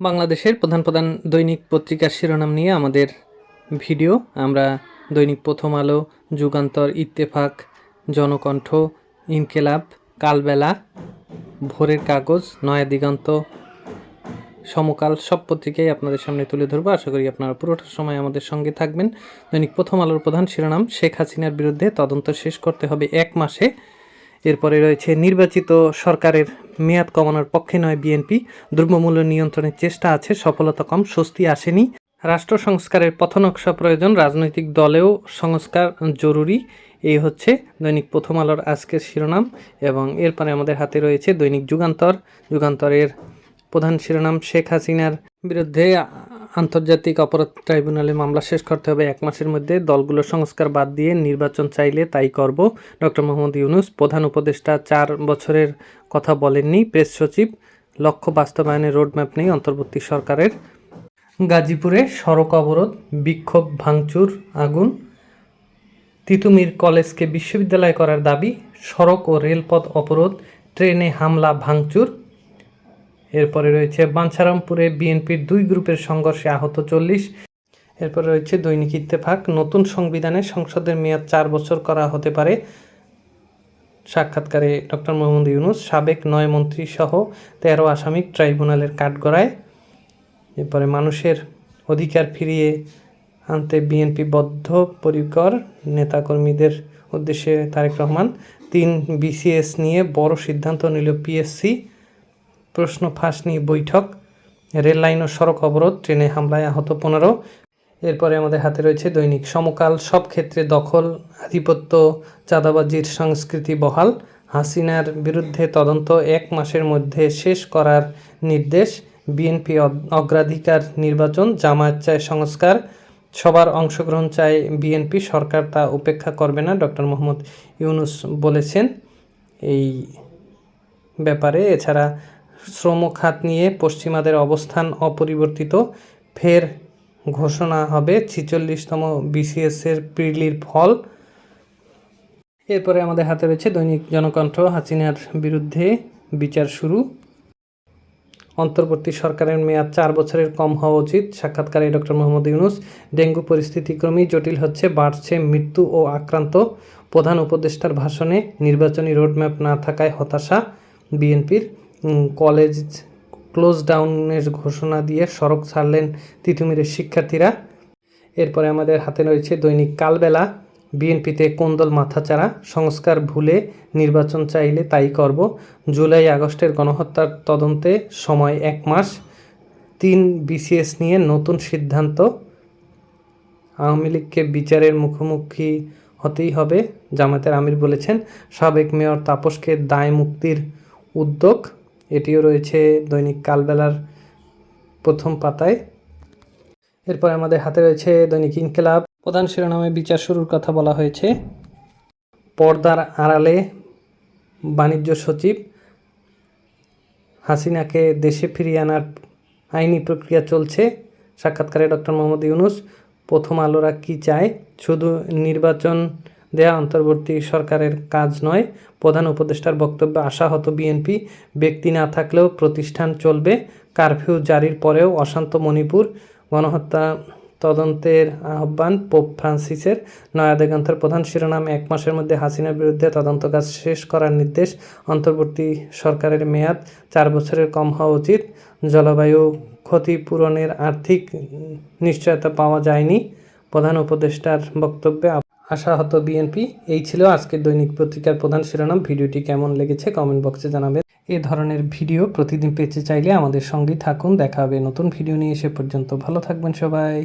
বাংলাদেশের প্রধান প্রধান দৈনিক পত্রিকার শিরোনাম নিয়ে আমাদের ভিডিও। আমরা দৈনিক প্রথম আলো, যুগান্তর, ইত্তেফাক, জনকণ্ঠ, ইনকেলাব, কালবেলা, ভোরের কাগজ, নয়া দিগন্ত, সমকাল, সব পত্রিকাই আপনাদের সামনে তুলে ধরবো। আশা করি আপনারা পুরোটা সময় আমাদের সঙ্গে থাকবেন। দৈনিক প্রথম আলোর প্রধান শিরোনাম, শেখ হাসিনার বিরুদ্ধে তদন্ত শেষ করতে হবে এক মাসে। এরপরে রয়েছে নির্বাচিত সরকারের মেয়াদ কমানোর পক্ষে নয় বিএনপি। দ্রব্যমূল্য নিয়ন্ত্রণের চেষ্টা আছে, সফলতা কম, স্বস্তি আসেনি। রাষ্ট্র সংস্কারের পথনকশা প্রয়োজন, রাজনৈতিক দলেও সংস্কার জরুরি। এই হচ্ছে দৈনিক প্রথম আলোর আজকের শিরোনাম এবং এরপরে আমাদের হাতে রয়েছে দৈনিক যুগান্তর। যুগান্তরের প্রধান শিরোনাম শেখ হাসিনার বিরুদ্ধে আন্তর্জাতিক অপরাধ ট্রাইব্যুনালে মামলা শেষ করতে হবে এক মাসের মধ্যে। দলগুলোর সংস্কার বাদ দিয়ে নির্বাচন চাইলে তাই করব। ডক্টর মোহাম্মদ ইউনুস, প্রধান উপদেষ্টা, চার বছরের কথা বলেননি। প্রেস সচিব, লক্ষ্য বাস্তবায়নের রোডম্যাপ নেই অন্তর্বর্তী সরকারের। গাজীপুরে সড়ক অবরোধ, বিক্ষোভ, ভাঙচুর, আগুন। তিতুমির কলেজকে বিশ্ববিদ্যালয় করার দাবি। সড়ক ও রেলপথ অবরোধ, ট্রেনে হামলা, ভাঙচুর। এরপরে রয়েছে বাঞ্ছারামপুরে বিএনপির দুই গ্রুপের সংঘর্ষে আহত চল্লিশ। এরপরে রয়েছে দৈনিক ইত্তেফাক, নতুন সংবিধানে সংসদের মেয়াদ চার বছর করা হতে পারে। সাক্ষাৎকারে ডক্টর মোহাম্মদ ইউনুস, সাবেক নয় মন্ত্রী সহ তেরো আসামি ট্রাইব্যুনালের কাঠগড়ায়। এরপরে মানুষের অধিকার ফিরিয়ে আনতে বিএনপি বদ্ধপরিকর, নেতাকর্মীদের উদ্দেশ্যে তারেক রহমান, তিন বিসিএস নিয়ে বড় সিদ্ধান্ত নিল পিএসসি। প্রশ্ন ফাঁস নিয়ে বৈঠক, রেল লাইন ও সড়ক অবরোধ, ট্রেনে হামলায় আহত পনেরো। এরপরে আমাদের হাতে রয়েছে দৈনিক সমকাল, সব ক্ষেত্রে দখল, আধিপত্য, চাঁদাবাজির সংস্কৃতি বহাল, হাসিনার বিরুদ্ধে তদন্ত এক মাসের মধ্যে শেষ করার নির্দেশ, বিএনপি অগ্রাধিকার নির্বাচন, জামায়াত চায় সংস্কার, সবার অংশগ্রহণ চায় বিএনপি সরকার, তা উপেক্ষা করবে না, ডক্টর মোহাম্মদ ইউনুস বলেছেন। এই ব্যাপারে এছাড়া শ্রম খাত নিয়ে পশ্চিমাদের অবস্থান অপরিবর্তিত। ফের ঘোষণা হবে ছিচল্লিশতম বিসিএস এর প্রিলির ফল। এরপরে আমাদের হাতে রয়েছে দৈনিক জনকণ্ঠ, হাসিনার বিরুদ্ধে বিচার শুরু। অন্তর্বর্তী সরকারের মেয়াদ চার বছরের কম হওয়া উচিত, সাক্ষাৎকারে ডক্টর মোহাম্মদ ইউনুস। ডেঙ্গু পরিস্থিতি ক্রমেই জটিল হচ্ছে, বাড়ছে মৃত্যু ও আক্রান্ত। প্রধান উপদেষ্টার ভাষণে নির্বাচনী রোডম্যাপ না থাকায় হতাশা বিএনপির। কলেজ ক্লোজ ডাউনের ঘোষণা দিয়ে সড়ক ছাড়লেন তিতুমিরের শিক্ষার্থীরা। এরপরে আমাদের হাতে রয়েছে দৈনিক কালবেলা। বিএনপিতে কোন্দল মাথাচাড়া, সংস্কার ভুলে নির্বাচন চাইলে তাই করব। জুলাই আগস্টের গণহত্যার তদন্তে সময় এক মাস। তিন বিসিএস নিয়ে নতুন সিদ্ধান্ত। আওয়ামী লীগকে বিচারের মুখোমুখি হতেই হবে জামাতের আমির বলেছেন। সাবেক মেয়র তাপসকে দায় মুক্তির উদ্যোগ। এটিও রয়েছে দৈনিক কালবেলার প্রথম পাতায়। এরপর আমাদের হাতে রয়েছে দৈনিক ইনকেলাব। প্রধান শিরোনামে বিচার শুরুর কথা বলা হয়েছে। পর্দার আড়ালে বাণিজ্য সচিব হাসিনাকে দেশে ফিরিয়ে আনার আইনি প্রক্রিয়া চলছে। সাক্ষাৎকারে ডক্টর মোহাম্মদ ইউনুস প্রথম আলোরা কি চায়? শুধু নির্বাচন দেয়া অন্তর্বর্তী সরকারের কাজ নয়। প্রধান উপদেষ্টার বক্তব্যে আশাহত বিএনপি, ব্যক্তি না থাকলেও প্রতিষ্ঠান চলবে। কারফিউ জারির পরেও অশান্ত মণিপুর, গণহত্যা তদন্তের আহ্বান পোপ ফ্রান্সিসের। নয়াদিগন্তের প্রধান শিরোনাম, এক মাসের মধ্যে হাসিনার বিরুদ্ধে তদন্ত কাজ শেষ করার নির্দেশ অন্তর্বর্তী সরকারের মেয়াদ চার বছরের কম হওয়া উচিত। জলবায়ু ক্ষতিপূরণের আর্থিক নিশ্চয়তা পাওয়া যায়নি। প্রধান উপদেষ্টার বক্তব্যে আশাহত বিএনপি এই ছিল আজকের দৈনিক পত্রিকার প্রধান শিরোনাম। ভিডিওটি কেমন লেগেছে কমেন্ট বক্সে জানাবেন। এ ধরনের ভিডিও প্রতিদিন পেতে চাইলে আমাদের সঙ্গেই থাকুন। দেখা হবে নতুন ভিডিও নিয়ে। সে পর্যন্ত ভালো থাকবেন সবাই।